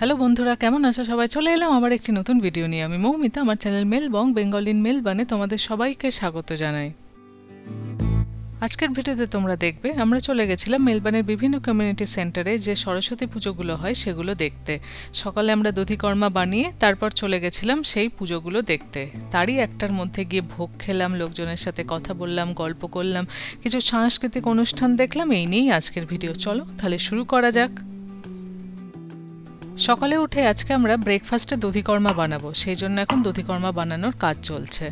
Hello বন্ধুরা, কেমন আছো? সবাই চলে এলাম আবার একটি নতুন ভিডিও নিয়ে। আমি মৌমিতা, আমার চ্যানেল মেল বং বেঙ্গলিন মেল বানে তোমাদের সবাইকে স্বাগত জানাই। আজকের ভিডিওতে তোমরা দেখবে, আমরা চলে গেছিলাম মেলবানের বিভিন্ন কমিউনিটি সেন্টারে যে সরস্বতী পুজোগুলো হয় সেগুলো দেখতে। সকালে আমরা দধিকর্মা বানিয়ে তারপর চলে গেছিলাম সেই পুজোগুলো দেখতে। তারই একটার মধ্যে গিয়ে ভোগ খেলাম, লোকজনের সাথে কথা বললাম, গল্প করলাম, কিছু সাংস্কৃতিক অনুষ্ঠান দেখলাম, এই নিয়েই আজকের ভিডিও চলো, তাহলে শুরু করা যাক। সকালে উঠে আজকে আমরা ব্রেকফাস্টে দধিকর্মা বানাবো সেই জন্য এখন দধিকর্মা বানানোর কাজ চলছে।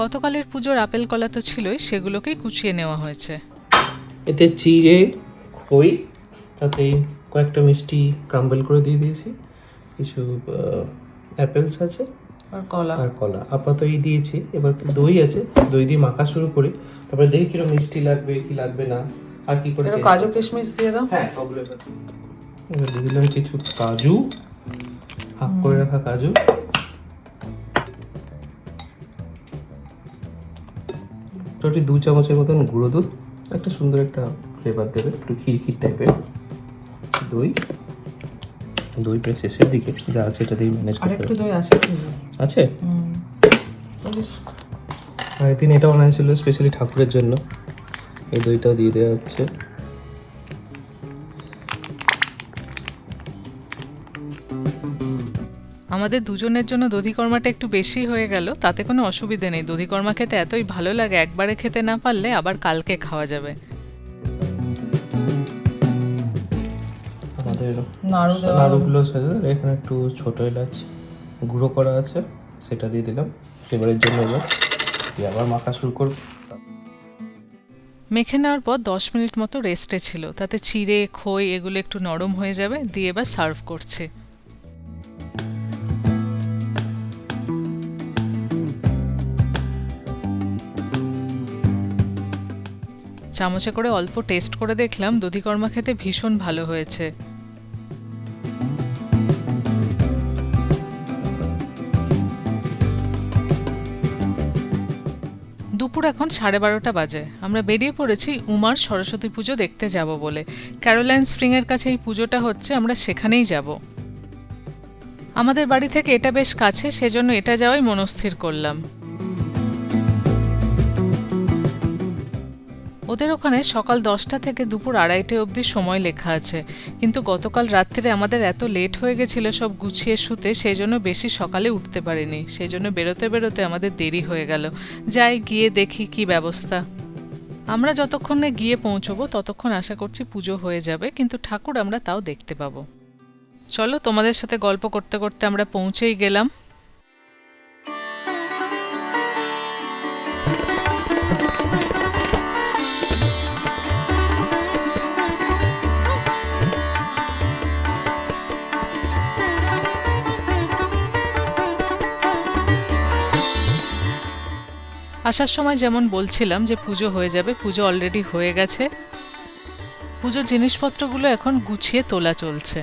গতকালের পুজোর আপেল কলা তো ছিলই সেগুলোকেই কুচিয়ে নেওয়া হয়েছে। এতে চিড়ে খই তাতে কয়েকটা মিষ্টি ক্রাম্বল করে দিয়ে দিয়েছি। কিছু অ্যাপেলস আছে। আর কলা। আর কলা। আপাতত এই দিয়েছি। এবার দই আছে। দই দিয়ে মাখা শুরু করি। তারপরে দেখি কীরকম মিষ্টি লাগবে কি লাগবে না। আর কি করে কাজু কিশমিশ দিয়ে দাও। হ্যাঁ সবগুলো এবার দিয়ে দিলাম কিছু কাজু হাফ করে রাখা কাজু। মোটামুটি দু চামচের মতন গুঁড়ো দুধ একটা সুন্দর একটা ফ্লেভার দেবে একটু ক্ষীর টাইপের দই দই প্রায় শেষের দিকে যা আছে এটা দিয়ে ম্যানেজ করতে হবে। দই আছে আছে? আর এদিন এটা বানানো ছিল স্পেশালি ঠাকুরের জন্য। এই দইটাও দিয়ে দেওয়া হচ্ছে। আমাদের দুজনের জন্য দধিকর্মাটা একটু বেশি হয়ে গেল তাতে কোনো অসুবিধে নেই। দধিকর্মা খেতে এতই ভালো লাগে একবারে খেতে না পারলে আবার কালকে খাওয়া যাবে। নাড়ুগুলো এখানে একটু ছোট এলাচ গুঁড়ো করা আছে সেটা দিয়ে দিলাম। ফ্লেভারের জন্য এবার দিয়ে আবার মাখা শুরু করব। মেখে নেওয়ার পর দশ মিনিট মতো রেস্টে ছিল তাতে চিড়ে খই এগুলো একটু নরম হয়ে যাবে দিয়ে এবার সার্ভ করছে। চামচে করে অল্প টেস্ট করে দেখলাম দধিকর্মা খেতে ভীষণ ভালো হয়েছে। দুপুর এখন সাড়ে বারোটা বাজে। আমরা বেরিয়ে পড়েছি উমার সরস্বতী পুজো দেখতে যাব বলে। ক্যারোলাইন স্প্রিংয়ের কাছে এই পুজোটা হচ্ছে, আমরা সেখানেই যাব। আমাদের বাড়ি থেকে এটা বেশ কাছে, সেজন্য এটা যাওয়াই মনস্থির করলাম। ওদের ওখানে সকাল দশটা থেকে দুপুর আড়াইটে অবধি সময় লেখা আছে। কিন্তু গতকাল রাত্রে আমাদের এত লেট হয়ে গেছিল সব গুছিয়ে শুতে, সেই জন্য বেশি সকালে উঠতে পারিনি। সেই জন্য বেরোতে বেরোতে আমাদের দেরি হয়ে গেল। যাই, গিয়ে দেখি কি ব্যবস্থা। আমরা যতক্ষণে গিয়ে পৌঁছবো, ততক্ষণ আশা করছি পুজো হয়ে যাবে, কিন্তু ঠাকুর আমরা তাও দেখতে পাবো। চলো তোমাদের সাথে গল্প করতে করতে আমরা পৌঁছেই গেলাম। আসার সময় যেমন বলছিলাম যে পুজো হয়ে যাবে, পুজো অলরেডি হয়ে গেছে। পুজোর জিনিসপত্রগুলো এখন গুছিয়ে তোলা চলছে।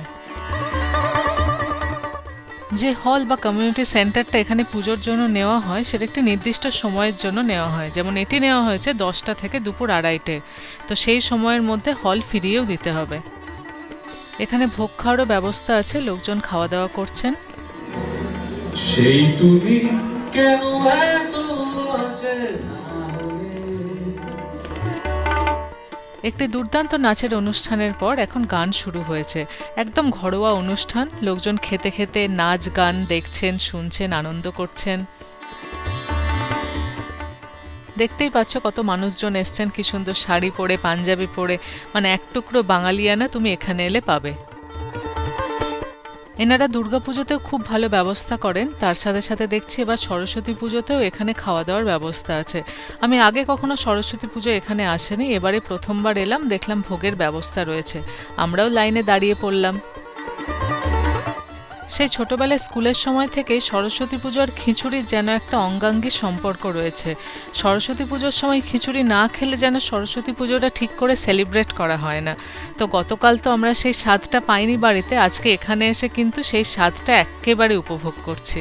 যে হল বা কমিউনিটি সেন্টারটা এখানে পুজোর জন্য নেওয়া হয়, সেটা একটি নির্দিষ্ট সময়ের জন্য নেওয়া হয়। যেমন এটি নেওয়া হয়েছে দশটা থেকে দুপুর আড়াইটে। তো সেই সময়ের মধ্যে হল ফিরিয়েও দিতে হবে। এখানে ভোগ খাওয়ারও ব্যবস্থা আছে, লোকজন খাওয়া দাওয়া করছেন। সেই তুমি কেন একটি দুর্দান্ত নাচের অনুষ্ঠানের পর এখন গান শুরু হয়েছে। একদম ঘরোয়া অনুষ্ঠান, লোকজন খেতে খেতে নাচ গান দেখছেন, শুনছেন, আনন্দ করছেন। দেখতেই পাচ্ছ কত মানুষজন এসছেন, কি সুন্দর শাড়ি পরে, পাঞ্জাবি পরে। মানে এক টুকরো বাঙালিয়ানা তুমি এখানে এলে পাবে। এনারা দুর্গাপুজোতেও খুব ভালো ব্যবস্থা করেন। তার সাথে সাথে দেখছি এবার সরস্বতী পুজোতেও এখানে খাওয়া দাওয়ার ব্যবস্থা আছে। আমি আগে কখনো সরস্বতী পুজো এখানে আসেনি, এবারে প্রথমবার এলাম, দেখলাম ভোগের ব্যবস্থা রয়েছে। আমরাও লাইনে দাঁড়িয়ে পড়লাম। সেই ছোটবেলায় স্কুলের সময় থেকেই সরস্বতী পুজোর খিচুড়ির যেন একটা অঙ্গাঙ্গী সম্পর্ক রয়েছে। সরস্বতী পুজোর সময় খিচুড়ি না খেলে যেন সরস্বতী পুজোটা ঠিক করে সেলিব্রেট করা হয় না। তো গতকাল তো আমরা সেই স্বাদটা পাইনি বাড়িতে, আজকে এখানে এসে কিন্তু সেই স্বাদটা একেবারে উপভোগ করছি।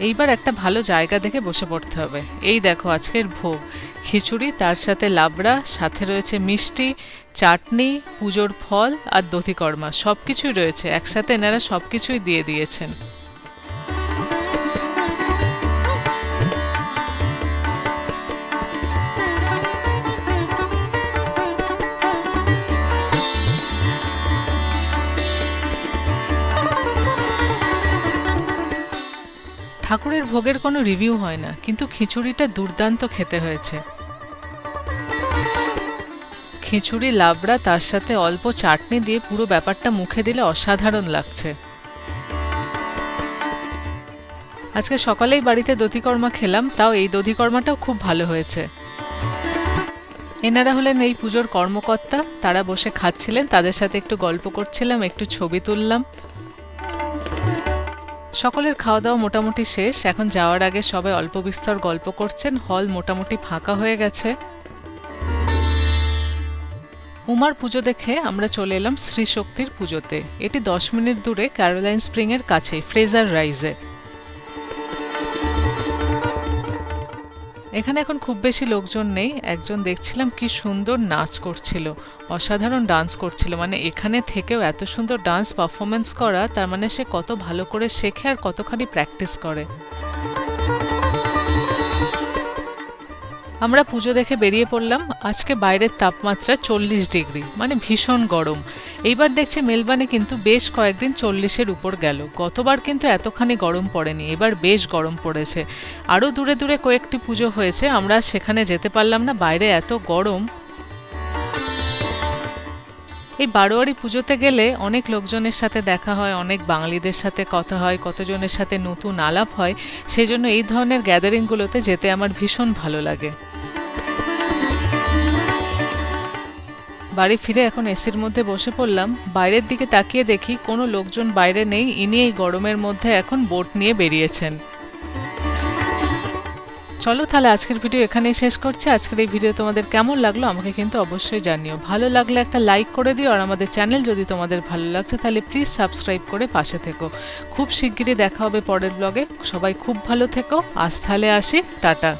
এইবার একটা ভালো জায়গা দেখে বসে পড়তে হবে। এই দেখো আজকের ভোগ। খিচুড়ি, তার সাথে লাবড়া, সাথে রয়েছে মিষ্টি, চাটনি, পুজোর ফল আর দধিকর্মা। সব কিছুই রয়েছে। একসাথে এনারা সব কিছুই দিয়ে দিয়েছেন। ঠাকুরের ভোগের কোনো রিভিউ হয় না, কিন্তু খিচুড়িটা দুর্দান্ত খেতে হয়েছে। খিচুড়ি লাবড়া তার সাথে অল্প চাটনি দিয়ে পুরো ব্যাপারটা মুখে দিলে অসাধারণ লাগছে। আজকে সকালেই বাড়িতে দধিকর্মা খেলাম, তাও এই দধিকর্মাটাও খুব ভালো হয়েছে। এনারা হলেন এই পুজোর কর্মকর্তা, তারা বসে খাচ্ছিলেন, তাদের সাথে একটু গল্প করছিলাম, একটু ছবি তুললাম। সকলের খাওয়া দাওয়া মোটামুটি শেষ, এখন যাওয়ার আগে সবাই অল্প বিস্তর গল্প করছেন, হল মোটামুটি ফাঁকা হয়ে গেছে। উমার পুজো দেখে আমরা চলে এলাম শ্রীশক্তির পুজোতে। এটি দশ মিনিট দূরে ক্যারোলাইন স্প্রিং এর কাছে ফ্রেজার রাইজে এখানে এখন খুব বেশি লোকজন নেই। একজন দেখছিলাম কি সুন্দর নাচ করছিল, অসাধারণ ডান্স করছিল। মানে এখানে থেকেও এত সুন্দর ডান্স পারফরমেন্স করা, তার মানে সে কত ভালো করে শেখে আর কতখানি প্র্যাকটিস করে। আমরা পুজো দেখে বেরিয়ে পড়লাম। আজকে বাইরের তাপমাত্রা চল্লিশ ডিগ্রি মানে ভীষণ গরম। এইবার দেখছি মেলবানে কিন্তু বেশ কয়েকদিন চল্লিশের উপর গেল। গতবার কিন্তু এতখানি গরম পড়েনি, এবার বেশ গরম পড়েছে। আরও দূরে দূরে কয়েকটি পুজো হয়েছে, আমরা সেখানে যেতে পারলাম না। বাইরে এত গরম। এই বারোয়ারি পুজোতে গেলে অনেক লোকজনের সাথে দেখা হয়, অনেক বাঙালিদের সাথে কথা হয়, কতজনের সাথে নতুন আলাপ হয়, সেজন্য এই ধরনের গ্যাদারিংগুলোতে যেতে আমার ভীষণ ভালো লাগে। বাড়ি ফিরে এখন এসির মধ্যে বসে পড়লাম, বাইরের দিকে তাকিয়ে দেখি কোনো লোকজন বাইরে নেই, ইনি এই গরমের মধ্যে এখন বোট নিয়ে বেরিয়েছেন। চলো তাহলে আজকের ভিডিও এখানেই শেষ করছি। আজকের এই ভিডিও তোমাদের কেমন লাগল আমাকে কিন্তু অবশ্যই জানিও। ভালো লাগলে একটা লাইক করে দিও আর আমাদের চ্যানেল যদি তোমাদের ভালো লাগছে তাহলে প্লিজ সাবস্ক্রাইব করে পাশে থেকো। খুব শিগগিরই দেখা হবে পরের ব্লগে সবাই খুব ভালো থেকো। আজ তাহলে আসি। টাটা।